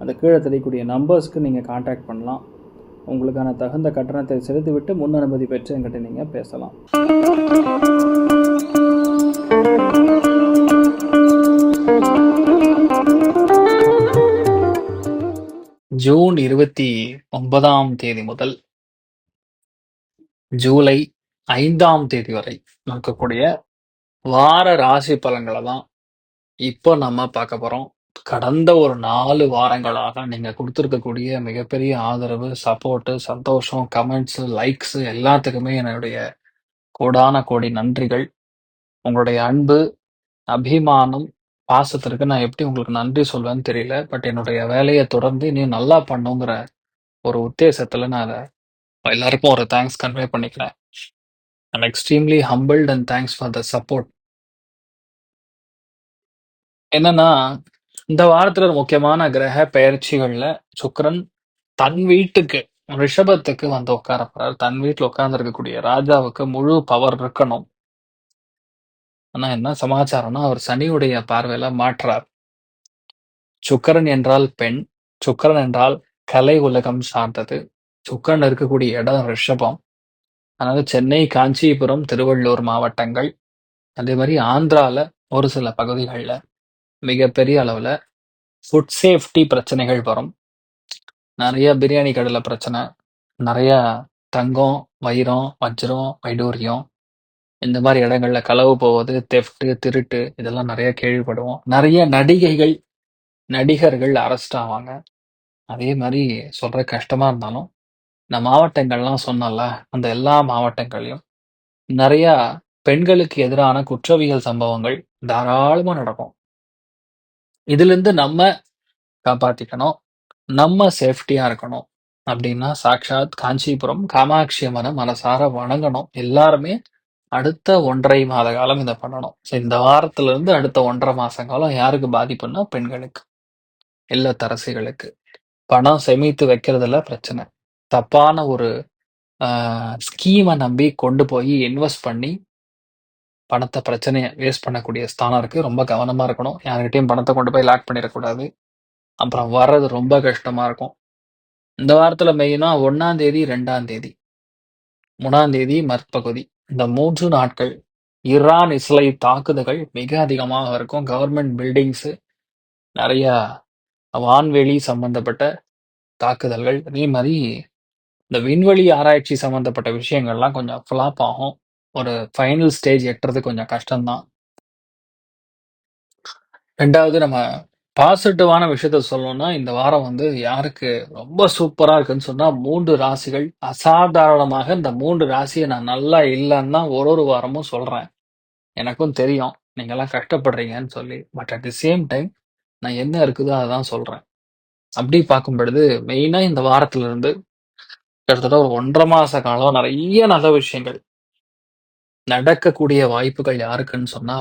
அந்த கீழே தெரியக்கூடிய நம்பர்ஸ்க்கு நீங்கள் காண்டாக்ட் பண்ணலாம். உங்களுக்கான தகுந்த கட்டணத்தை செலுத்திவிட்டு முன் அனுமதி பெற்று என்கிட்ட நீங்கள் பேசலாம். ஜூன் இருபத்தி ஒன்பதாம் தேதி முதல் ஜூலை ஐந்தாம் தேதி வரை நடக்கக்கூடிய வார ராசி பலன்களை தான் இப்போ நம்ம பார்க்க போகிறோம் கடந்த ஒரு நாலு வாரங்களாக நீங்க கொடுத்துருக்கக்கூடிய மிகப்பெரிய ஆதரவு சப்போர்ட்டு சந்தோஷம் கமெண்ட்ஸ் லைக்ஸ் எல்லாத்துக்குமே என்னுடைய கோடான கோடி நன்றிகள். உங்களுடைய அன்பு அபிமானம் பாசத்திற்கு நான் எப்படி உங்களுக்கு நன்றி சொல்வேன்னு தெரியல. பட் என்னுடைய வேலையை தொடர்ந்து நீ நல்லா பண்ணுங்கிற ஒரு உத்தேசத்துல நான் அதை எல்லாருக்கும் ஒரு தேங்க்ஸ் கன்வே பண்ணிக்கிறேன். I'm extremely humbled and thanks for the support என்னன்னா இந்த வாரத்துல ஒரு முக்கியமான கிரக பெயர்ச்சிகள்ல சுக்கிரன் தன் வீட்டுக்கு ரிஷபத்துக்கு வந்து உட்கார போறாரு. தன் வீட்டுல உட்கார்ந்து இருக்கக்கூடிய ராஜாவுக்கு முழு பவர் இருக்கணும். ஆனா என்ன சமாச்சாரம்னா அவர் சனியுடைய பார்வையில மாற்றார். சுக்கிரன் என்றால் பெண் சுக்கிரன் என்றால் கலை உலகம் சார்ந்தது. சுக்கிரன் இருக்கக்கூடிய இடம் ரிஷபம். அதனால சென்னை காஞ்சிபுரம் திருவள்ளூர் மாவட்டங்கள். அதே மாதிரி ஆந்திரால ஒரு சில பகுதிகளில் மிகப்பெரிய அளவுல ஃபுட் சேஃப்டி பிரச்சனைகள் வரும். நிறைய பிரியாணி கடலை பிரச்சனை. நிறைய தங்கம் வைரம் வஜ்ரம் வைடூரியம் இந்த மாதிரி இடங்கள்ல களவு போவது தெஃப்ட் திருட்டு இதெல்லாம் நிறைய கேள்விப்படுவோம். நிறைய நடிகைகள் நடிகர்கள் அரெஸ்ட் ஆவாங்க. அதே மாதிரி சொல்கிற கஷ்டமா இருந்தாலும் இந்த மாவட்டங்கள்லாம் சொன்னல அந்த எல்லா மாவட்டங்களையும் நிறையா பெண்களுக்கு எதிரான குற்றவியல் சம்பவங்கள் தாராளமா நடக்கும். இதுலேருந்து நம்ம காப்பாற்றிக்கணும் நம்ம சேஃப்டியாக இருக்கணும். அப்படின்னா சாக்ஷாத் காஞ்சிபுரம் காமாட்சி அம்மனை மனசார வணங்கணும். எல்லாருமே அடுத்த ஒன்றரை மாத காலம் இதை பண்ணணும். ஸோ இந்த வாரத்துல இருந்து அடுத்த ஒன்றரை மாச காலம் யாருக்கு பாதிப்புன்னா பெண்களுக்கு. இல்லத்தரசிகளுக்கு பணம் சேமித்து வைக்கிறதுல பிரச்சனை. தப்பான ஒரு ஸ்கீமை நம்பி கொண்டு போய் இன்வெஸ்ட் பண்ணி பணத்தை பிரச்சனையை வேஸ்ட் பண்ணக்கூடிய ஸ்தானம் இருக்குது ரொம்ப கவனமாக இருக்கணும். யார்கிட்டையும் பணத்தை கொண்டு போய் லாக் பண்ணிடக்கூடாது. அப்புறம் வர்றது ரொம்ப கஷ்டமாக இருக்கும். இந்த வாரத்தில் மெயினாக ஒன்றாந்தேதி தேதி ரெண்டாம் தேதி மூணாம் தேதி மற்பகுதி. இந்த மூன்று நாட்கள் ஈரான் இஸ்லை தாக்குதல்கள் மிக அதிகமாக இருக்கும். கவர்மெண்ட் பில்டிங்ஸு நிறையா வான்வெளி சம்பந்தப்பட்ட தாக்குதல்கள். அதே மாதிரி இந்த விண்வெளி ஆராய்ச்சி சம்மந்தப்பட்ட விஷயங்கள்லாம் கொஞ்சம் ஃப்ளாப் ஆகும். ஒரு ஃபைனல் ஸ்டேஜ் எட்டுறது கொஞ்சம் கஷ்டம்தான். ரெண்டாவது நம்ம பாசிட்டிவான விஷயத்த சொல்லணும்னா இந்த வாரம் வந்து யாருக்கு ரொம்ப சூப்பரா இருக்குன்னு சொன்னா மூன்று ராசிகள். அசாதாரணமாக இந்த மூன்று ராசியை நான் நல்லா இல்லைன்னு தான் ஒரு ஒரு வாரமும் சொல்றேன். எனக்கும் தெரியும். நீங்க எல்லாம் கஷ்டப்படுறீங்கன்னு சொல்லி. But at the same time நான் என்ன இருக்குதோ அதான் சொல்றேன். அப்படி பார்க்கும் பொழுது மெயினா இந்த வாரத்துல இருந்து கிட்டத்தட்ட ஒரு ஒன்றரை மாச காலம் நிறைய நல்ல விஷயங்கள். நடக்கக்கூடிய வாய்ப்புகள் யாருக்குன்னு சொன்னா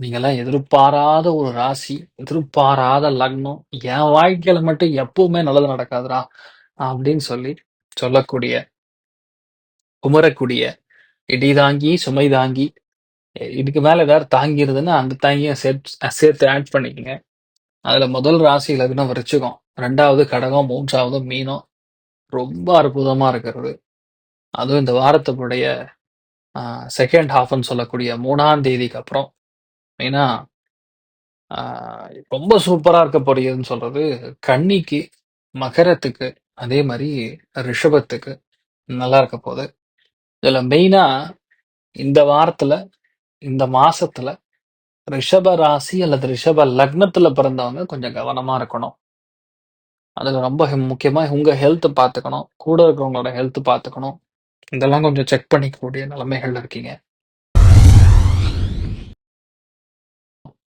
நீங்கெல்லாம் எதிர்பாராத ஒரு ராசி எதிர்பாராத லக்னம் என் வாழ்க்கையில மட்டும் எப்பவுமே நல்லது நடக்காதுடா அப்படின்னு சொல்லி சொல்லக்கூடிய குமரக்கூடிய இடி தாங்கி சுமை தாங்கி இதுக்கு மேல ஏதாவது தாங்கிருதுன்னா அந்த தாங்கிய சேர்த்து சேர்த்து ஆட் பண்ணிக்கங்க. அதுல முதல் ராசி லக்னம் விருச்சிகம் ரெண்டாவது கடகம் மூன்றாவது மீனம் ரொம்ப அற்புதமா இருக்கிறது. அதுவும் இந்த வாரத்துடைய செகண்ட் ஹாஃப்னு சொல்லக்கூடிய மூணாம் தேதிக்கு அப்புறம் மெயினா ரொம்ப சூப்பரா இருக்கக்கூடியதுன்னு சொல்கிறது சொல்றது கன்னிக்கு மகரத்துக்கு அதே மாதிரி ரிஷபத்துக்கு நல்லா இருக்க போகுது. இதில் மெயினா இந்த வாரத்துல இந்த மாசத்துல ரிஷப ராசி அல்லது ரிஷப லக்னத்துல பிறந்தவங்க கொஞ்சம் கவனமா இருக்கணும். அதுல ரொம்ப முக்கியமாக முக்கியமா உங்க ஹெல்த் பாத்துக்கணும் கூட இருக்கிறவங்களோட ஹெல்த் பாத்துக்கணும் இதெல்லாம் கொஞ்சம் செக் பண்ணிக்கக்கூடிய நிலைமைகள்ல இருக்கீங்க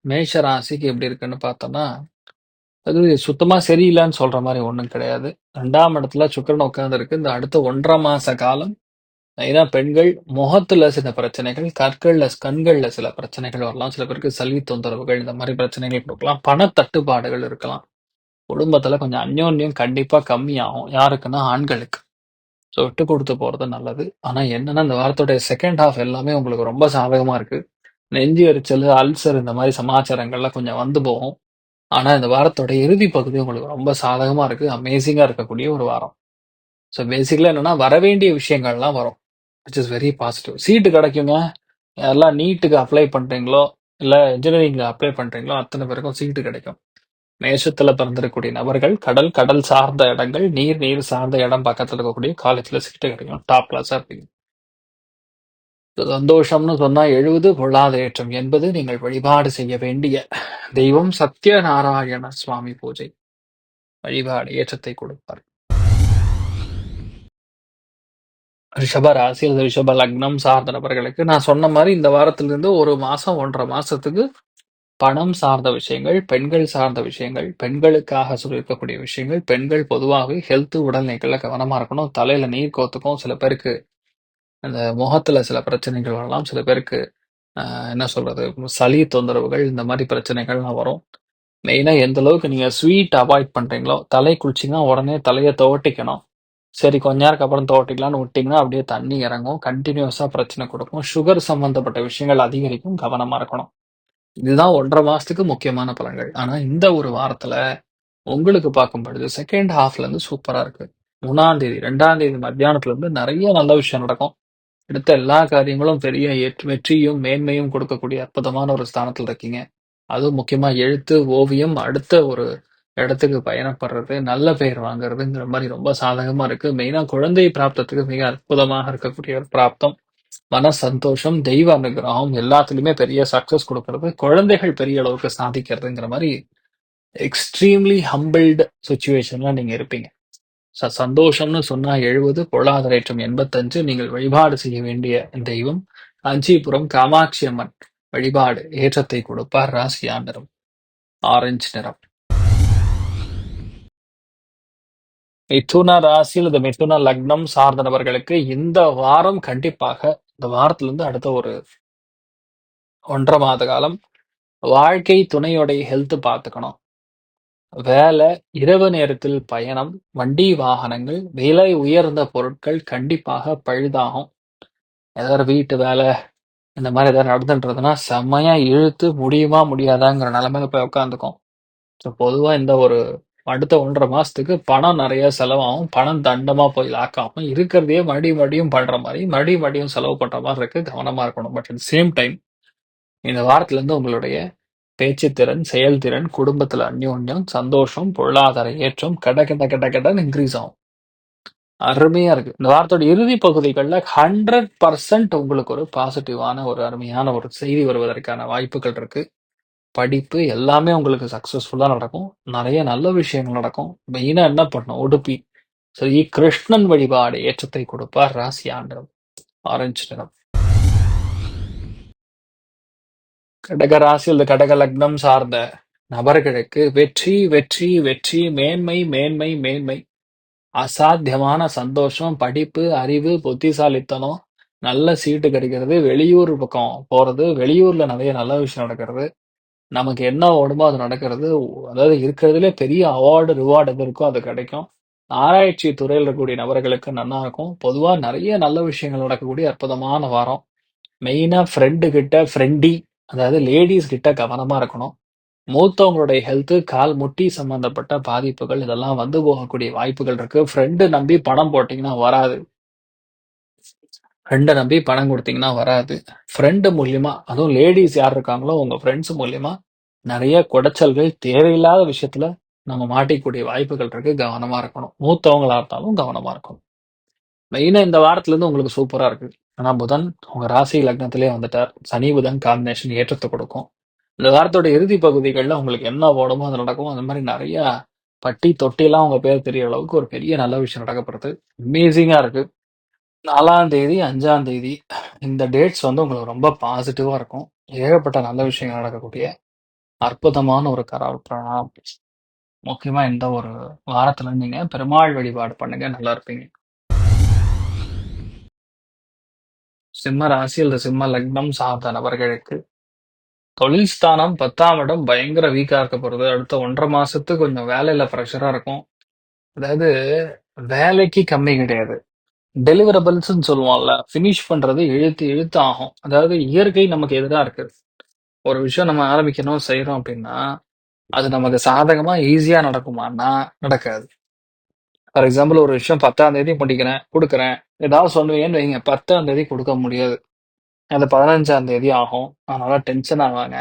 மேஷ ராசிக்கு எப்படி இருக்குன்னு பார்த்தோம்னா அது சுத்தமா சரியில்லைன்னு சொல்ற மாதிரி ஒன்றும் கிடையாது. ரெண்டாம் இடத்துல சுக்கிரன் உட்காந்துருக்கு இந்த அடுத்த 1 1/2 மாச காலம் ஏன்னா பெண்கள் முகத்துல சில பிரச்சனைகள், கற்கள்ல கண்கள்ல சில பிரச்சனைகள் வரலாம். சில பேருக்கு சல்வி தொந்தரவுகள் இந்த மாதிரி பிரச்சனைகள் குடுக்கலாம். பணத்தட்டுப்பாடுகள் இருக்கலாம். குடும்பத்துல கொஞ்சம் அந்யோன்யம் கண்டிப்பா கம்மியாகும். யாருக்குன்னா ஆண்களுக்கு. ஸோ விட்டு கொடுத்து போகிறது நல்லது. ஆனால் என்னென்னா இந்த வாரத்தோடைய செகண்ட் ஹாஃப் எல்லாமே உங்களுக்கு ரொம்ப சாதகமாக இருக்குது நெஞ்சு எரிச்சல் அல்சர் இந்த மாதிரி சமாச்சாரங்கள்லாம் கொஞ்சம் வந்து போகும். ஆனால் இந்த வாரத்தோட இறுதி பகுதி உங்களுக்கு ரொம்ப சாதகமாக இருக்குது அமேசிங்காக இருக்கக்கூடிய ஒரு வாரம். ஸோ பேசிக்கலாக என்னென்னா வரவேண்டிய விஷயங்கள்லாம் வரும். Which is very positive. Seat கிடைக்குங்க. எல்லாம் நீட்டுக்கு அப்ளை பண்ணுறீங்களோ இல்லை இன்ஜினியரிங்க்கு அப்ளை பண்ணுறீங்களோ அத்தனை பேருக்கும் சீட்டு கிடைக்கும். மேஷத்துல பிறந்திருக்கக்கூடிய நபர்கள் கடல், கடல் சார்ந்த இடங்கள், நீர், நீர் சார்ந்த இடம் பக்கத்துல இருக்கக்கூடிய காலேஜ்ல சீட்டு கிடைக்கும். டாப் கிளாஸா இருப்பீங்க. சந்தோஷம்னு சொன்னா எழுபது பொருளாத ஏற்றம் என்பது நீங்கள் வழிபாடு செய்ய வேண்டிய தெய்வம் சத்யநாராயண சுவாமி பூஜை. வழிபாடு ஏற்றத்தை கொடுப்பார். ரிஷப ராசி அல்லது ரிஷப லக்னம் சார்ந்த நபர்களுக்கு நான் சொன்ன மாதிரி இந்த வாரத்திலிருந்து ஒரு மாசம், 1 1/2 மாசத்துக்கு பணம் சார்ந்த விஷயங்கள், பெண்கள் சார்ந்த விஷயங்கள், பெண்களுக்காக சொல்லியிருக்கக்கூடிய விஷயங்கள், பெண்கள் பொதுவாவே ஹெல்த் உடல்நிலைகள்ல கவனமா இருக்கணும். தலையில நீர் கோர்த்துக்கும். சில பேருக்கு அந்த முகத்துல சில பிரச்சனைகள் வரலாம். சில பேருக்கு அ என்ன சொல்றது? சளி தொந்தரவுகள் இந்த மாரி பிரச்சனைகள்லாம் வரும். மெயினா எந்த அளவுக்கு நீங்க ஸ்வீட் அவாய்ட் பண்றீங்களோ, தலை குளிச்சீங்கன்னா உடனே தலைய துவட்டிக்கணும். சரி கொஞ்ச நேரத்துக்கு அப்புறம் துவட்டிக்கலாம்னு விட்டீங்கன்னா, அப்படியே தண்ணி இறங்கும். கன்டினியூஸா பிரச்சனை குடுக்கும். சுகர் சம்பந்தப்பட்ட விஷயங்கள் அதிகரிக்கும். கவனமா இருக்கணும். இதுதான் 1 1/2 மாசத்துக்கு முக்கியமான பலன்கள். ஆனா இந்த ஒரு வாரத்துல உங்களுக்கு பார்க்கும் பொழுது செகண்ட் ஹாஃப்ல இருந்து சூப்பரா இருக்கு. மூணாம் தேதி, ரெண்டாம் தேதி மத்தியானத்துல இருந்து நிறைய நல்ல விஷயம் நடக்கும். எடுத்த எல்லா காரியங்களும் பெரிய ஏற்று வெற்றியும், மேன்மையும் கொடுக்கக்கூடிய அற்புதமான ஒரு ஸ்தானத்துல இருக்கீங்க. அதுவும் முக்கியமா எழுத்து, ஓவியம் அடுத்த ஒரு இடத்துக்கு பயணப்படுறது, நல்ல பெயர் வாங்குறதுங்கிற மாதிரி ரொம்ப சாதகமா இருக்கு. மெயினா குழந்தை பிராப்தத்துக்கு மிக அற்புதமாக இருக்கக்கூடிய ஒரு பிராப்தம். மன சந்தோஷம், தெய்வ அனுகிரகம் எல்லாத்துலயுமே பெரிய சக்சஸ் குடுக்கறது. குழந்தைகள் பெரிய அளவுக்கு சாதிக்கிறதுங்கிற மாரி எக்ஸ்ட்ரீம்லி ஹம்பிள்டு சுச்சுவேஷன்ல நீங்க இருப்பீங்க. ச சந்தோஷம்னு சொன்னா 70 பொருளாதார ஏற்றம் 85 நீங்கள் வழிபாடு செய்ய வேண்டிய தெய்வம் காஞ்சிபுரம் காமாட்சி அம்மன் வழிபாடு ஏற்றத்தை கொடுப்பார். ராசியா நிறம் ஆரஞ்சு நிறம். மிதுன ராசி அல்லது மிதுன லக்னம் சார்ந்த நபர்களுக்கு இந்த வாரம் கண்டிப்பாக இந்த வாரத்திலிருந்து அடுத்த ஒரு 1 1/2 மாத காலம் வாழ்க்கை துணையோடைய ஹெல்த் பார்த்துக்கணும். வேலை, இரவு நேரத்தில் பயணம், வண்டி வாகனங்கள், விலை உயர்ந்த பொருட்கள் கண்டிப்பாக பழுதாகும். ஏதாவது வீட்டு வேலை இந்த மாதிரி ஏதாவது நடந்துன்றதுன்னா செம்மையா இழுத்து முடியுமா? முடியாதாங்கிற நிலைமையில போய் உட்காந்துக்கும். ஸோ பொதுவாக இந்த ஒரு அடுத்த 1 1/2 மாசத்துக்கு பணம் நிறைய செலவாகும். பணம் தண்டமா போய் லாக் ஆகும். இருக்கிறதையே மறுபடியும் மறுபடியும் பண்ற மாதிரி மறுபடியும் மறுபடியும் செலவு பண்ற மாதிரி இருக்கு. கவனமா இருக்கணும். பட் அட் சேம் டைம் இந்த வாரத்திலிருந்து உங்களுடைய பேச்சுத்திறன், செயல்திறன், குடும்பத்துல அந்யோன்யம், சந்தோஷம், பொருளாதார ஏற்றம் கட கட கட கடன்னு இன்க்ரீஸ் ஆகும். அருமையா இருக்கு. இந்த வாரத்தோட இறுதி பகுதிகளில் ஹண்ட்ரட் பர்சன்ட் உங்களுக்கு ஒரு பாசிட்டிவான ஒரு அருமையான ஒரு செய்தி வருவதற்கான வாய்ப்புகள் இருக்கு. படிப்பு எல்லாமே உங்களுக்கு சக்சஸ்ஃபுல்லா நடக்கும். நிறைய நல்ல விஷயங்கள் நடக்கும். மெயினா என்ன பண்ணணும்? உடுப்பி ஸ்ரீ கிருஷ்ணன் வழிபாடு ஏற்றத்தை கொடுப்பார். ராசி ஆண்டவர். ஆரஞ்சு நிறம். கடக ராசி அல்லது கடக லக்னம் சார்ந்த நபர்களுக்கு வெற்றி, வெற்றி, வெற்றி, மேன்மை, மேன்மை, மேன்மை. அசாத்தியமான சந்தோஷம், படிப்பு, அறிவு, புத்திசாலித்தனம், நல்ல சீட்டு கிடைக்கிறது, வெளியூர் பக்கம் போறது, வெளியூர்ல நிறைய நல்ல விஷயம் நடக்கிறது. நமக்கு என்ன ஓடுமோ அது நடக்கிறது. அதாவது இருக்கிறதுலே பெரிய அவார்டு, ரிவார்டு எது இருக்கோ அது கிடைக்கும். ஆராய்ச்சி துறையில் இருக்கக்கூடிய நபர்களுக்கு நல்லா இருக்கும். பொதுவாக நிறைய நல்ல விஷயங்கள் நடக்கக்கூடிய அற்புதமான வாரம். மெயினாக ஃப்ரெண்டு கிட்ட ஃப்ரெண்டி அதாவது லேடிஸ் கிட்ட கவனமாக இருக்கணும். மூத்தவங்களுடைய ஹெல்த்து கால், முட்டி சம்பந்தப்பட்ட பாதிப்புகள் இதெல்லாம் வந்து போகக்கூடிய வாய்ப்புகள் இருக்கு. ஃப்ரெண்டு நம்பி பணம் போட்டிங்கன்னா வராது. ஃப்ரெண்டை நம்பி பணம் கொடுத்தீங்கன்னா வராது. ஃப்ரெண்டு மூலியமா அதுவும் லேடீஸ் யார் இருக்காங்களோ உங்க ஃப்ரெண்ட்ஸ் மூலியமா நிறைய குடைச்சல்கள், தேவையில்லாத விஷயத்துல நம்ம மாட்டிக்கூடிய வாய்ப்புகள் இருக்கு. கவனமா இருக்கணும். மூத்தவங்களா இருந்தாலும் கவனமா இருக்கணும். மெயினா இந்த வாரத்துலேருந்து உங்களுக்கு சூப்பரா இருக்கு. ஆனா புதன் உங்க ராசி லக்னத்திலே வந்துட்டார். சனி, புதன் காம்பினேஷன் ஏற்றத்தை கொடுக்கும். இந்த வாரத்தோட இறுதி பகுதிகளில் உங்களுக்கு என்ன ஓடுமோ அது நடக்கும். அந்த மாதிரி நிறைய பட்டி, தொட்டிலாம் உங்க பேர் தெரியற அளவுக்கு ஒரு பெரிய நல்ல விஷயம் நடக்கப்படுது அமேசிங்கா இருக்கு. நாலாம் தேதி, அஞ்சாம் தேதி இந்த டேட்ஸ் வந்து உங்களுக்கு ரொம்ப பாசிட்டிவாக இருக்கும். ஏகப்பட்ட நல்ல விஷயங்கள் நடக்கக்கூடிய அற்புதமான ஒரு கரால் பிரணாம். முக்கியமாக இந்த ஒரு வாரத்தில் நீங்கள் பெருமாள் வழிபாடு பண்ணுங்க. நல்லா இருப்பீங்க. சிம்ம ராசி அல்லது சிம்ம லக்னம் சார்ந்த நபர்களுக்கு தொழில் ஸ்தானம் 10ஆம் இடம் பயங்கர வீக்காக இருக்க போகிறது அடுத்த 1 1/2 மாசத்துக்கு கொஞ்சம் வேலையில் ப்ரெஷராக இருக்கும். அதாவது வேலைக்கு கம்மி கிடையாது. டெலிவரபிள்ஸ்ன்னு சொல்லுவோம்ல. ஃபினிஷ் பண்றது இழுத்து இழுத்து ஆகும். அதாவது இயற்கை நமக்கு எதிராக இருக்கு. ஒரு விஷயம் நம்ம ஆரம்பிக்கணும், செய்றோம் அப்படின்னா அது நமக்கு சாதகமா ஈஸியா நடக்குமான்னா, நடக்காது. ஃபார் எக்ஸாம்பிள் ஒரு விஷயம் 10ஆம் தேதி முடிக்கிறேன், கொடுக்குறேன் ஏதாவது சொல்லுவீங்கன்னு வைங்க, 10ஆம் தேதி கொடுக்க முடியாது. அது 15ஆம் தேதி ஆகும். அதனால டென்ஷன் ஆவாங்க.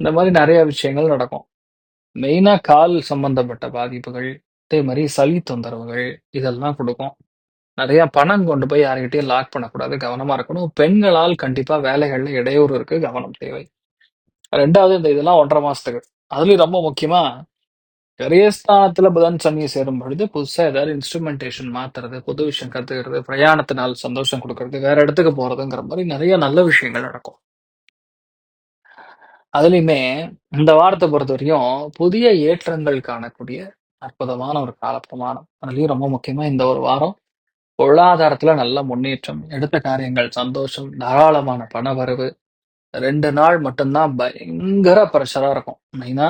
இந்த மாதிரி நிறைய விஷயங்கள் நடக்கும். மெயினா கால் சம்பந்தப்பட்ட பாதிப்புகள், அதே மாதிரி சளி தொந்தரவுகள் இதெல்லாம் கொடுக்கும் நிறைய பணம் கொண்டு போய் யார்கிட்டயும் லாக் பண்ணக்கூடாது. கவனமா இருக்கணும். பெண்களால் கண்டிப்பா வேலைகள்ல இடையூறு இருக்கு. கவனம் தேவை. ரெண்டாவது இந்த இதெல்லாம் 1 1/2 மாசத்துக்கு. அதுலயும் ரொம்ப முக்கியமா, விரயஸ்தானத்துல புதன், சனி சேரும் பொழுது புதுசா ஏதாவது இன்ஸ்ட்ருமென்டேஷன் மாத்துறது, புது விஷயம் கத்துக்கிறது, பிரயாணத்தினால் சந்தோஷம் கொடுக்கறது வேற இடத்துக்கு போறதுங்கிற மாதிரி நிறைய நல்ல விஷயங்கள் நடக்கும். அதுலயுமே இந்த வாரத்த பொறுத்தவரையும் புதிய ஏற்றங்கள் காணக்கூடிய அற்புதமான ஒரு கால பிரமாணம் அதுலயும் ரொம்ப முக்கியமா இந்த ஒரு வாரம் பொருளாதாரத்துல நல்ல முன்னேற்றம், எடுத்த காரியங்கள் சந்தோஷம், தாராளமான பணவரவு. 2 நாள் மட்டும்தான் பயங்கர பிரஷரா இருக்கும். மெயினா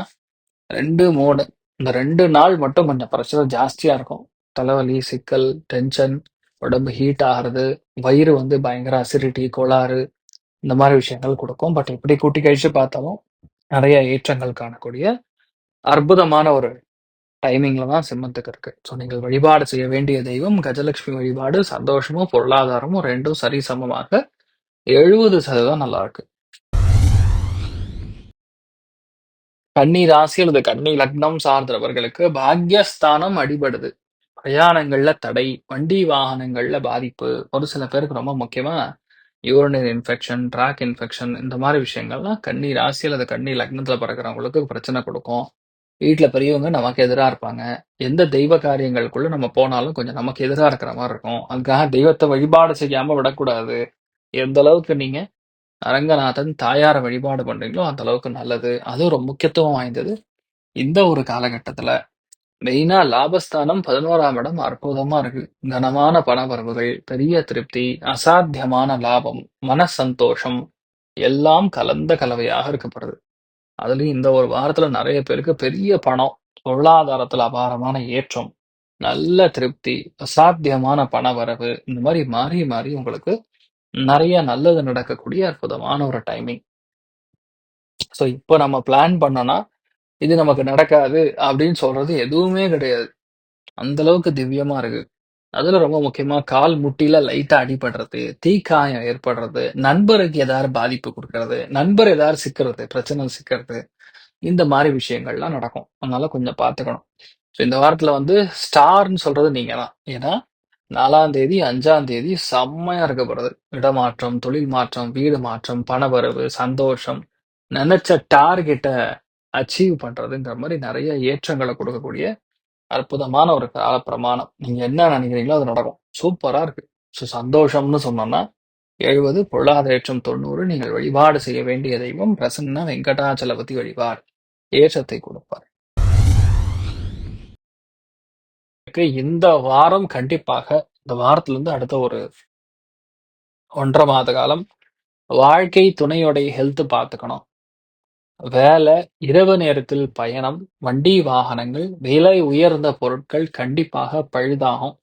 2, 3 இந்த 2 நாள் மட்டும் கொஞ்சம் பிரஷர் ஜாஸ்தியா இருக்கும். தலைவலி, சிக்கல், டென்ஷன், உடம்பு ஹீட் ஆகுறது, வயிறு வந்து பயங்கர அசிடிட்டி, கோளாறு இந்த மாதிரி விஷயங்கள் கொடுக்கும் பட் எப்படி கூட்டி கழிச்சு பார்த்தாலும், நிறைய ஏற்றங்கள் காணக்கூடிய அற்புதமான ஒரு டைமிங்ல தான் சிம்மத்துக்கு இருக்கு. ஸோ நீங்கள் வழிபாடு செய்ய வேண்டிய தெய்வம் கஜலட்சுமி வழிபாடு. சந்தோஷமும், பொருளாதாரமும் ரெண்டும் சரி சமமாக எழுபது சதவீதம் நல்லா இருக்கு. கன்னி ராசி அல்லது கன்னி லக்னம் சார்ந்தவர்களுக்கு பாக்யஸ்தானம் அடிபடுது. பிரயாணங்கள்ல தடை, வண்டி வாகனங்கள்ல பாதிப்பு. ஒரு சில பேருக்கு ரொம்ப முக்கியமா யூரினரி இன்ஃபெக்ஷன், ட்ராக் இன்ஃபெக்ஷன் இந்த மாதிரி விஷயங்கள்லாம் கன்னி ராசி அல்லது கன்னி லக்னத்துல பிறக்கிறவங்களுக்கு பிரச்சனை கொடுக்கும் வீட்டில் பெரியவங்க நமக்கு எதிராக இருப்பாங்க. எந்த தெய்வ காரியங்களுக்குள்ள நம்ம போனாலும் கொஞ்சம் நமக்கு எதிராக இருக்கிற மாதிரி இருக்கும். அதுக்காக தெய்வத்தை வழிபாடு செய்யாம விடக்கூடாது. எந்த அளவுக்கு நீங்க அரங்கநாதன், தாயாரை வழிபாடு பண்றீங்களோ, அந்த அளவுக்கு நல்லது. அதுவும் ஒரு முக்கியத்துவம் வாய்ந்தது. இந்த ஒரு காலகட்டத்துல மெயினா லாபஸ்தானம் 11ஆம் இடம் அற்புதமா இருக்கு. கனமான பணவரவுகள், பெரிய திருப்தி, அசாத்தியமான லாபம், மன சந்தோஷம் எல்லாம் கலந்த கலவையாக இருக்கப்படுது. அதுலயும் இந்த ஒரு வாரத்துல நிறைய பேருக்கு பெரிய பணம், பொருளாதாரத்துல அபாரமான ஏற்றம், நல்ல திருப்தி, அசாத்தியமான பண வரவு இந்த மாதிரி மாறி மாறி உங்களுக்கு நிறைய நல்லது நடக்கக்கூடிய அற்புதமான ஒரு டைமிங். ஸோ இப்போ நம்ம பிளான் பண்ணோம்னா, இது நமக்கு நடக்காது அப்படின்னு சொல்றது எதுவுமே கிடையாது. அந்த அளவுக்கு திவ்யமா இருக்கு. அதுல ரொம்ப முக்கியமா கால் முட்டில லைட்டா அடிபடுறது, தீக்காயம் ஏற்படுறது, நண்பருக்கு ஏதாவது பாதிப்பு கொடுக்கறது நண்பர் ஏதாவது சிக்கிறது பிரச்சனை சிக்கிறது இந்த மாதிரி விஷயங்கள்லாம் நடக்கும். அதனால கொஞ்சம் பார்த்துக்கணும். ஸோ இந்த வாரத்துல வந்து ஸ்டார்ன்னு சொல்றது நீங்க தான். ஏன்னா நாலாம் தேதி, அஞ்சாம் தேதி செம்மையா இருக்க போறது. இடமாற்றம், தொழில் மாற்றம், வீடு மாற்றம், பணவரவு, சந்தோஷம், நினைச்ச டார்கெட்ட அச்சீவ் பண்றதுங்கிற மாதிரி நிறைய ஏற்றங்களை கொடுக்கக்கூடிய அற்புதமான ஒரு கால பிரமாணம் நீங்க என்ன நினைக்கிறீங்களோ அது நடக்கும். சூப்பரா இருக்கு. ஸோ சந்தோஷம்னு சொன்னோம்னா 70, பொருளாதார ஏற்றம் 90. நீங்கள் வழிபாடு செய்ய வேண்டிய தெய்வம் பிரசன்ன வெங்கடாச்சலபதி வழிபார் ஏற்றத்தை கொடுப்பார். இந்த வாரம் கண்டிப்பாக இந்த வாரத்திலிருந்து அடுத்த ஒரு 1 1/2 மாத காலம் வாழ்க்கை துணையோடைய ஹெல்த் பார்த்துக்கணும். வேலை, இரவு நேரத்தில் பயணம், வண்டி வாகனங்கள், விலை உயர்ந்த பொருட்கள் கண்டிப்பாக பழுதாகும்.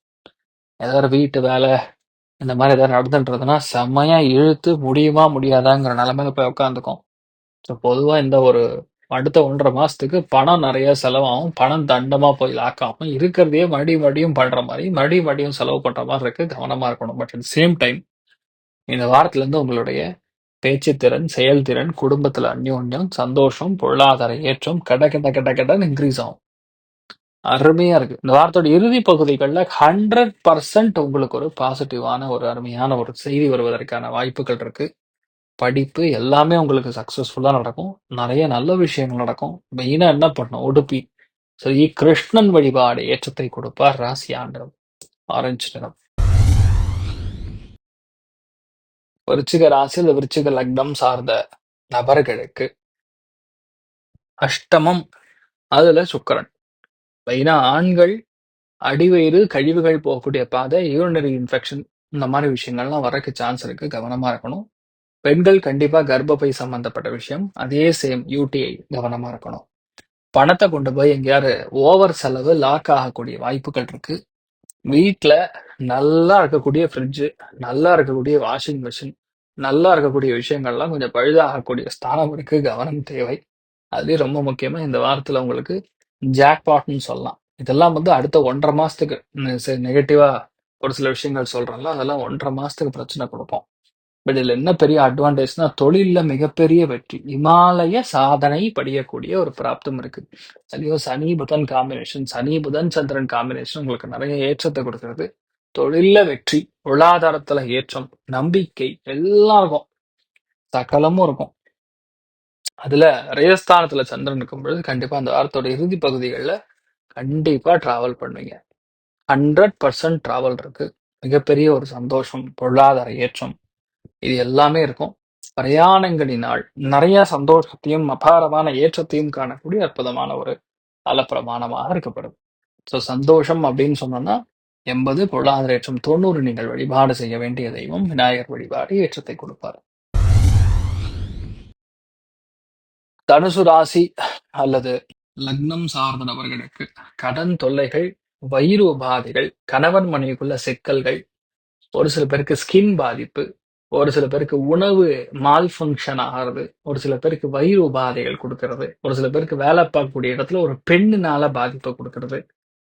ஏதாவது வீட்டு வேலை இந்த மாதிரி ஏதாவது நடந்துட்டு செம்மையா இழுத்து முடியுமா? முடியாதாங்கிற நெலைமையில போய் உட்காந்துக்கும். ஸோ பொதுவா இந்த ஒரு அடுத்த 1 1/2 மாசத்துக்கு பணம் நெறைய செலவாகும். பணம் தண்டமா போய் லாக் ஆகும். இருக்கிறதையே மறுபடியும் மறுபடியும் பண்ற மாரி, மறுபடியும் மறுபடியும் செலவு பண்ற மாரி இருக்கு. கவனமா இருக்கணும். பட் அட் சேம் டைம் இந்த வாரத்திலிருந்து உங்களுடைய பேச்சுத்திறன், செயல்திறன், குடும்பத்துல அந்யோன்யம், சந்தோஷம், பொருளாதார ஏற்றம் கட கட கட கடன்னு இன்க்ரீஸ் ஆகும். அருமையா இருக்கு. இந்த வாரத்தோட இறுதி பகுதிகளில் ஹண்ட்ரட் பர்சன்ட் உங்களுக்கு ஒரு பாசிட்டிவான ஒரு அருமையான ஒரு செய்தி வருவதற்கான வாய்ப்புகள் இருக்கு. படிப்பு எல்லாமே உங்களுக்கு சக்ஸஸ்ஃபுல்லாக நடக்கும். நிறைய நல்ல விஷயங்கள் நடக்கும். மெயினா என்ன பண்ணணும்? உடுப்பி ஸ்ரீ கிருஷ்ணன் வழிபாடு ஏற்றத்தை கொடுப்பார். ராசி ஆண்டவர். ஆரஞ்சு நிறம். விருச்சிக ராசி அல்லது விருச்சிக லக்னம் சார்ந்த நபர்களுக்கு அஷ்டமம் அதுல சுக்கரன் மெயினா ஆண்கள் அடிவயிறு, கழிவுகள் போகக்கூடிய பாதை, யூரினரி இன்ஃபெக்ஷன் இந்த மாதிரி விஷயங்கள்லாம் வரக்கு சான்ஸ் இருக்கு. கவனமா இருக்கணும். பெண்கள் கண்டிப்பா கர்ப்பப்பை சம்பந்தப்பட்ட விஷயம். அதே சேம் யூடிஐ கவனமா இருக்கணும். பணத்தை கொண்டு போய் எங்கேயாவது ஓவர் செலவு லாக் ஆகக்கூடிய வாய்ப்புகள் இருக்கு. வீட்டில் நல்லா இருக்கக்கூடிய ஃப்ரிட்ஜு நல்லா இருக்கக்கூடிய வாஷிங் மெஷின், நல்லா இருக்கக்கூடிய விஷயங்கள்லாம் கொஞ்சம் பழுதாகக்கூடிய ஸ்தானம் இருக்கு. கவனம் தேவை. அதுலயும் ரொம்ப முக்கியமா இந்த வாரத்துல உங்களுக்கு ஜாக்பாட்ன்னு சொல்லலாம். இதெல்லாம் வந்து அடுத்த 1 1/2 மாசத்துக்கு நெகட்டிவா ஒரு சில விஷயங்கள் சொல்றேன்ல, அதெல்லாம் 1 1/2 மாசத்துக்கு பிரச்சனை குடுக்கும். பட் இதுல என்ன பெரிய அட்வான்டேஜ்னா, தொழில்ல மிகப்பெரிய வெற்றி. இமாலய சாதனை படியக்கூடிய ஒரு பிராப்தம் இருக்கு. அதுலயும் சனி, புதன் காம்பினேஷன், சனி, புதன், சந்திரன் காம்பினேஷன் உங்களுக்கு நெறைய ஏற்றத்த குடுக்குறது. தொழில வெற்றி, பொருளாதாரத்துல ஏற்றம், நம்பிக்கை எல்லாம் இருக்கும். சகலமும் இருக்கும். அதுல ரேஸ்தானத்துல சந்திரன் இருக்கும் பொழுது கண்டிப்பா அந்த வாரத்தோட இறுதி பகுதிகள்ல கண்டிப்பா டிராவல் பண்ணுவீங்க. 100% டிராவல் இருக்கு. மிகப்பெரிய ஒரு சந்தோஷம், பொருளாதார ஏற்றம் இது எல்லாமே இருக்கும். பிரயாணங்களினால் நிறைய சந்தோஷத்தையும், அபாரமான ஏற்றத்தையும் காணக்கூடிய அற்புதமான ஒரு காலப்பிரமாணமாக இருக்கப்படுது. ஸோ சந்தோஷம் அப்படின்னு சொன்னோம்னா 80 பொருளாதார ஏற்றம் 90 நீங்கள் வழிபாடு செய்ய வேண்டிய தெய்வம் விநாயகர் வழிபாடு ஏற்றத்தை கொடுப்பார். தனுசு ராசி அல்லது லக்னம் சார்ந்த நபர்களுக்கு கடன் தொல்லைகள், வயிறு உபாதைகள், கணவன் மனைவிக்குள்ள சிக்கல்கள், ஒரு சில பேருக்கு ஸ்கின் பாதிப்பு, ஒரு சில பேருக்கு உணவு மால் ஃபங்க்ஷன் ஆகிறது, ஒரு சில பேருக்கு வயிறு உபாதைகள் கொடுக்கறது ஒரு சில பேருக்கு வேலை பார்க்கக்கூடிய இடத்துல ஒரு பெண்ணுனால பாதிப்பை கொடுக்கறது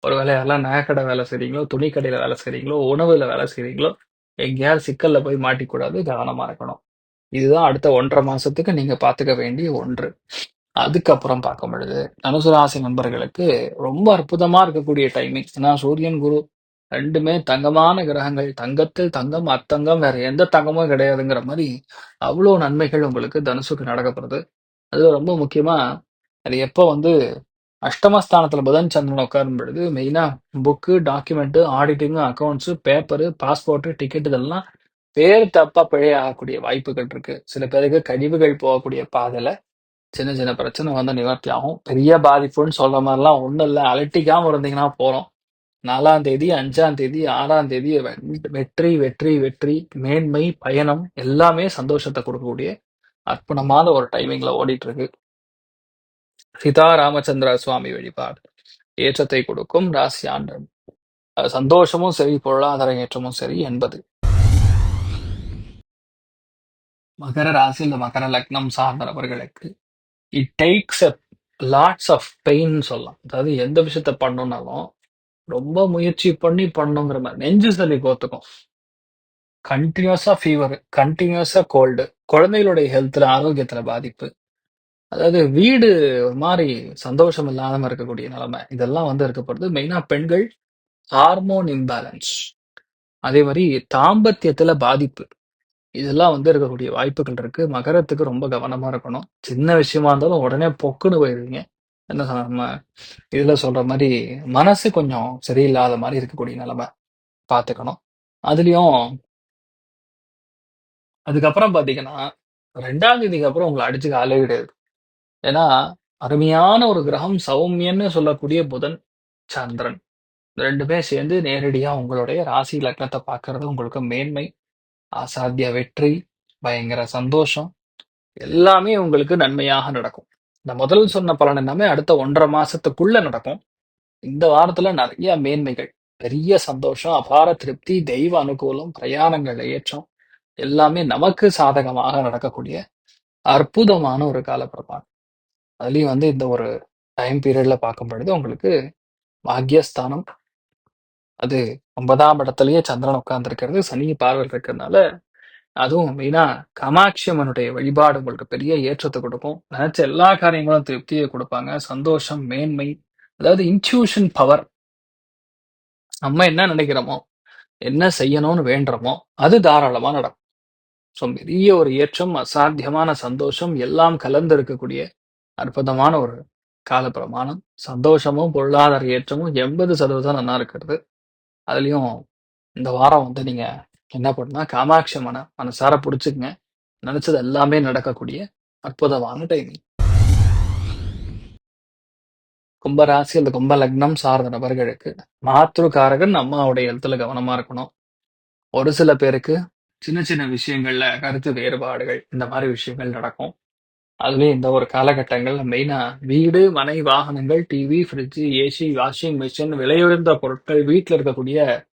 ஒரு ஒருவேளை யாரெல்லாம் நகைக்கடை வேலை செய்றீங்களோ, துணி கடையில வேலை செய்றீங்களோ, உணவுல வேலை செய்றீங்களோ, எங்கேயாவது சிக்கல்ல போய் மாட்டிக்கூடாது. கவனமா இருக்கணும். இதுதான் அடுத்த 1 1/2 மாசத்துக்கு நீங்க பார்த்துக்க வேண்டிய ஒன்று. அதுக்கப்புறம் பார்க்கும் பொழுது, தனுசுராசி நண்பர்களுக்கு ரொம்ப அற்புதமா இருக்கக்கூடிய டைமிங். ஏன்னா சூரியன், குரு ரெண்டுமே தங்கமான கிரகங்கள். தங்கத்தில் தங்கம், அத்தங்கம் வேற எந்த தங்கமும் கிடையாதுங்கிற மாதிரி அவ்வளோ நன்மைகள் உங்களுக்கு தனுசுக்கு நடக்கப்படுது அது ரொம்ப முக்கியமா, அது எப்போ வந்து அஷ்டமஸ்தானத்துல புதன், சந்திரன் உட்காரும் பொழுது, மெயினா book, document, auditing, accounts paper, passport, ticket இதெல்லாம் பேர் தப்பா பிழை ஆகக்கூடிய வாய்ப்புகள் இருக்கு. சில பேருக்கு கழிவுகள் போகக்கூடிய பாதையில சின்ன சின்ன பிரச்சனை வந்து நிவர்த்தி ஆகும். பெரிய பாதிப்புன்னு சொல்ற மாதிரிலாம் ஒண்ணும் இல்லை அலட்டிக்காம இருந்தீங்கன்னா போறோம் நாலாம் தேதி, அஞ்சாம் தேதி, ஆறாம் தேதி வெ வெற்றி, வெற்றி, வெற்றி, மேன்மை, பயணம் எல்லாமே சந்தோஷத்தை கொடுக்கக்கூடிய அற்புதமான ஒரு டைமிங்ல ஓடிட்டு இருக்கு. சீதா ராமச்சந்திர சுவாமி வழிபாடு ஏற்றத்தை கொடுக்கும் ராசி ஆண்டு. சந்தோஷமும் சரி, பொருளாதார ஏற்றமும் சரி என்பது. மகர ராசி இந்த மகர லக்னம் சார்ந்தவர்களுக்கு it takes a lots of pain சொல்லலாம். அதாவது எந்த விஷயத்த பண்ணணும்னாலும், ரொம்ப முயற்சி பண்ணி பண்ணணுங்கிற மாதிரி நெஞ்சு சளி கோர்த்துக்கும். கண்டினியூஸா ஃபீவர், கண்டினியூஸா கோல்டு, குழந்தைகளுடைய ஹெல்த்ல ஆரோக்கியத்துல பாதிப்பு. அதாவது வீடு ஒரு மாதிரி சந்தோஷம் இல்லாம இருக்கக்கூடிய நிலைமை. இதெல்லாம் வந்து இருக்க போறது. மெயினா பெண்கள் ஹார்மோன் இம்பேலன்ஸ். அதே மாதிரி தாம்பத்தியத்துல பாதிப்பு. இதெல்லாம் வந்து இருக்கக்கூடிய வாய்ப்புகள் இருக்கு. மகரத்துக்கு ரொம்ப கவனமா இருக்கணும். சின்ன விஷயமா இருந்தாலும் உடனே பொக்குன்னு போயிருவீங்க. என்ன சொ நம்ம இதுல சொல்ற மாதிரி மனசு கொஞ்சம் சரியில்லாத மாதிரி இருக்கக்கூடிய நிலைமை. பார்த்துக்கணும். அதுலயும் அதுக்கப்புறம் பார்த்தீங்கன்னா, ரெண்டாம் தேதிக்கு அப்புறம் உங்களை அடிச்சுக்க ஆளே கிடையாது. ஏன்னா, அருமையான ஒரு கிரகம் சௌமியன்னு சொல்லக்கூடிய புதன், சந்திரன். ரெண்டுமே சேர்ந்து நேரடியா உங்களுடைய ராசி லக்னத்தை பார்க்கறது உங்களுக்கு மேன்மை, அசாத்திய வெற்றி, பயங்கர சந்தோஷம். எல்லாமே உங்களுக்கு நன்மையாக நடக்கும். இந்த முதல் சொன்ன பலன் எல்லாமே அடுத்த 1 1/2 மாசத்துக்குள்ள நடக்கும். இந்த வாரத்துல நிறைய மேன்மைகள், பெரிய சந்தோஷம், அபார திருப்தி, தெய்வ அனுகூலம், பிரயாணங்கள் ஏற்றம் எல்லாமே நமக்கு சாதகமாக நடக்கக்கூடிய அற்புதமான ஒரு காலப்பிரமாணம். அதுலயும் வந்து இந்த ஒரு டைம் பீரியட்ல பார்க்கும் பொழுது உங்களுக்கு பாக்கியஸ்தானம் அது ஒன்பதாம் இடத்துலயே சந்திரன் உட்கார்ந்துருக்கிறது சனி பார்வையில் இருக்கிறதுனால, அதுவும் மெயினா காமாட்சி அம்மனுடைய வழிபாடு உங்களுக்கு பெரிய ஏற்றத்தை கொடுக்கும் நினைச்ச எல்லா காரியங்களும் திருப்தியை கொடுப்பாங்க சந்தோஷம், மேன்மை, அதாவது இன்ட்யூஷன் பவர். நம்ம என்ன நினைக்கிறோமோ, என்ன செய்யணும்னு வேண்டுறோமோ, அது தாராளமா நடக்கும். ஸோ பெரிய ஒரு ஏற்றம், அசாத்தியமான சந்தோஷம் எல்லாம் கலந்து இருக்கக்கூடிய அற்புதமான ஒரு கால பிரமாணம் சந்தோஷமும், பொருளாதார ஏற்றமும் 80% நல்லா இருக்கிறது. அதுலயும் இந்த வாரம் வந்து நீங்க என்ன பண்ணணும்னா, காமாட்சி மன மனசார பிடிச்சிக்கங்க நினைச்சது எல்லாமே நடக்கக்கூடிய அற்புதமான டைமிங். கும்பராசி அல்லது கும்ப லக்னம் சார்ந்த நபர்களுக்கு மாத்ருகாரகன் அம்மாவுடைய எழுத்துல கவனமா இருக்கணும் ஒரு சில பேருக்கு சின்ன சின்ன விஷயங்கள்ல கருத்து வேறுபாடுகள் இந்த மாதிரி விஷயங்கள் நடக்கும் அதுவே இந்த ஒரு காலகட்டங்கள்ல மெயினா வீடு மனை வாகனங்கள் TV fridge AC washing machine விலையுயர்ந்த பொருட்கள் வீட்டில் இருக்கக்கூடிய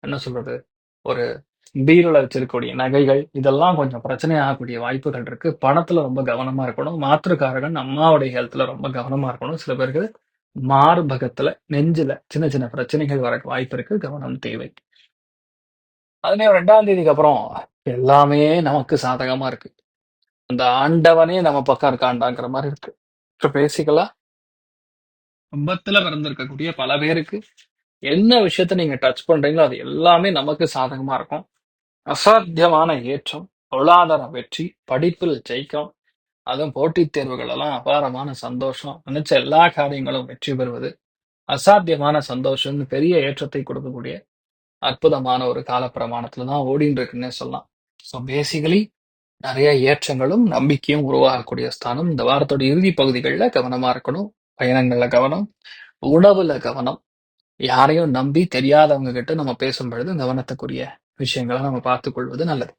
என்ன சொல்றது ஒரு பீரோல வச்சிருக்கக்கூடிய நகைகள் இதெல்லாம் கொஞ்சம் பிரச்சனை ஆகக்கூடிய வாய்ப்புகள் இருக்கு. பணத்துல ரொம்ப கவனமா இருக்கணும். மாற்றுக்காரகன் அம்மாவுடைய ஹெல்த்ல ரொம்ப கவனமா இருக்கணும். சில பேருக்கு மார்பகத்துல நெஞ்சுல சின்ன சின்ன பிரச்சனைகள் வர வாய்ப்பு இருக்கு. கவனம் தேவை. அதுலயும் ரெண்டாம் தேதிக்கு அப்புறம் எல்லாமே நமக்கு சாதகமா இருக்கு. அந்த ஆண்டவனே நம்ம பக்கம் இருக்காண்டாங்கிற மாதிரி இருக்கு. இப்போ பேசிக்கலா கும்பத்துல பிறந்திருக்கக்கூடிய பல பேருக்கு என்ன விஷயத்த நீங்க டச் பண்றீங்களோ அது எல்லாமே நமக்கு சாதகமா இருக்கும். அசாத்தியமான ஏற்றம் பொருளாதார வெற்றி படிப்பில் ஜெயிக்கும் அதுவும் போட்டித் தேர்வுகள் எல்லாம் அபாரமான சந்தோஷம். நினைச்ச எல்லா காரியங்களும் வெற்றி பெறுவது. அசாத்தியமான சந்தோஷம்னு பெரிய ஏற்றத்தை கொடுக்கக்கூடிய அற்புதமான ஒரு கால பிரமாணத்துல தான் ஓடின்னு இருக்குன்னே சொல்லலாம். ஸோ பேசிக்கலி நிறைய ஏற்றங்களும் நம்பிக்கையும் உருவாகக்கூடிய ஸ்தானம். இந்த வாரத்தோட இறுதி பகுதிகளில் கவனமா இருக்கணும். பயணங்கள்ல கவனம் உணவுல கவனம். யாரையும் நம்பி தெரியாதவங்க கிட்ட நம்ம பேசும் பொழுது கவனத்துக்குரிய விஷயங்களை நம்ம பார்த்து கொள்வது நல்லது.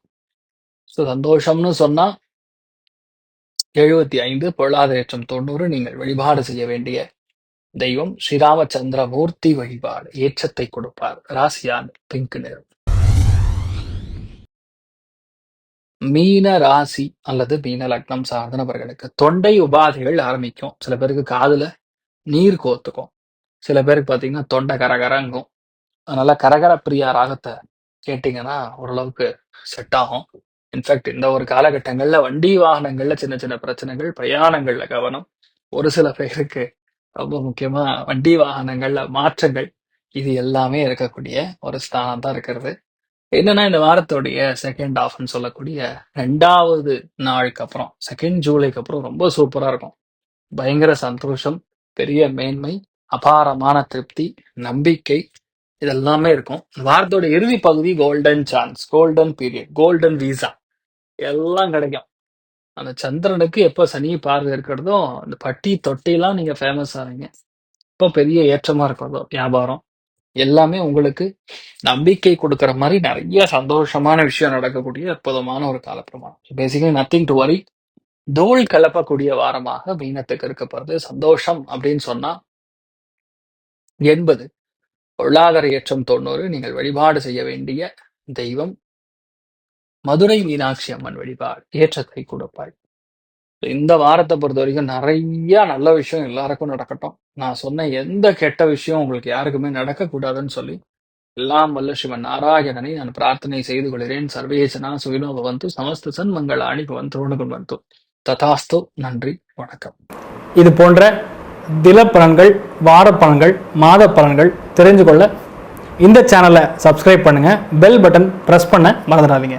ஸோ சந்தோஷம்னு சொன்னா எழுபத்தி ஐந்து பொருளாதாரம் தொண்ணூறு நீங்கள் வழிபாடு செய்ய வேண்டிய தெய்வம் ஸ்ரீராமச்சந்திர மூர்த்தி வழிபாடு ஏற்றத்தை கொடுப்பார். ராசியான் பிங்க் நிறம். மீன ராசி அல்லது மீன லக்னம் சார்ந்த நபர்களுக்கு தொண்டை உபாதைகள் ஆரம்பிக்கும். சில பேருக்கு காதுல நீர் கோத்துக்கும். சில பேருக்கு பார்த்தீங்கன்னா தொண்டை கரகரங்கும். அதனால கரகர பிரியா ராகத்தை கேட்டீங்கன்னா ஓரளவுக்கு செட் ஆகும். இன்ஃபேக்ட் இந்த ஒரு காலகட்டங்கள்ல வண்டி வாகனங்கள்ல சின்ன சின்ன பிரச்சனைகள் பிரயாணங்கள்ல கவனம். ஒரு சில பேருக்கு ரொம்ப முக்கியமா வண்டி வாகனங்கள்ல மாற்றங்கள். இது எல்லாமே இருக்கக்கூடிய ஒரு ஸ்தானம் தான் இருக்கிறது. என்னன்னா இந்த வாரத்துடைய செகண்ட் ஆஃப்னு சொல்லக்கூடிய ரெண்டாவது நாளுக்கு அப்புறம் செகண்ட் ஜூலைக்கு அப்புறம் ரொம்ப சூப்பரா இருக்கும். பயங்கர சந்தோஷம் பெரிய மேன்மை அபாரமான திருப்தி நம்பிக்கை இதெல்லாமே இருக்கும். வாரத்தோட இறுதி பகுதி golden chance golden period golden visa எல்லாம் கிடைக்கும். அந்த சந்திரனுக்கு எப்ப சனி பார்வை இருக்கிறதோ அந்த பட்டி தொட்டிலாம் நீங்க ஃபேமஸ் ஆவீங்க. இப்போ பெரிய ஏற்றமா இருக்கிறதோ வியாபாரம் எல்லாமே உங்களுக்கு நம்பிக்கை கொடுக்கிற மாதிரி நிறைய சந்தோஷமான விஷயம் நடக்கக்கூடிய அற்புதமான ஒரு காலப்பிரமாணம். பேசிக்கலி நத்திங் டு வரி தோல் கலப்பக்கூடிய வாரமாக மீனத்துக்கு இருக்கப்படுறது சந்தோஷம் அப்படின்னு சொன்னா எண்பது பொருளாதார ஏற்றம் தொண்ணூறு. நீங்கள் வழிபாடு செய்ய வேண்டிய தெய்வம் மதுரை மீனாட்சி அம்மன் வழிபாடு ஏற்றத்தை கொடுப்பாள் இந்த வாரத்தை பொறுத்த வரைக்கும் நிறைய நல்ல விஷயம் எல்லாருக்கும் நடக்கட்டும். நான் சொன்ன எந்த கெட்ட விஷயம் உங்களுக்கு யாருக்குமே நடக்கக்கூடாதுன்னு சொல்லி எல்லாம் வல்ல சிவன் நாராயணனை நான் பிரார்த்தனை செய்து கொள்கிறேன். சர்வேசனா சுவினோ பவந்து சமஸ்த சன்மங்களாணி பவந்து வந்து. ததாஸ்து நன்றி வணக்கம். இது போன்ற தில பலன்கள் வார பலன்கள் மாத பலன்கள் தெரிஞ்சு கொள்ள இந்த சேனலை சப்ஸ்கிரைப் பண்ணுங்கள் பெல் பட்டன் ப்ரெஸ் பண்ண மறந்துடாதீங்க.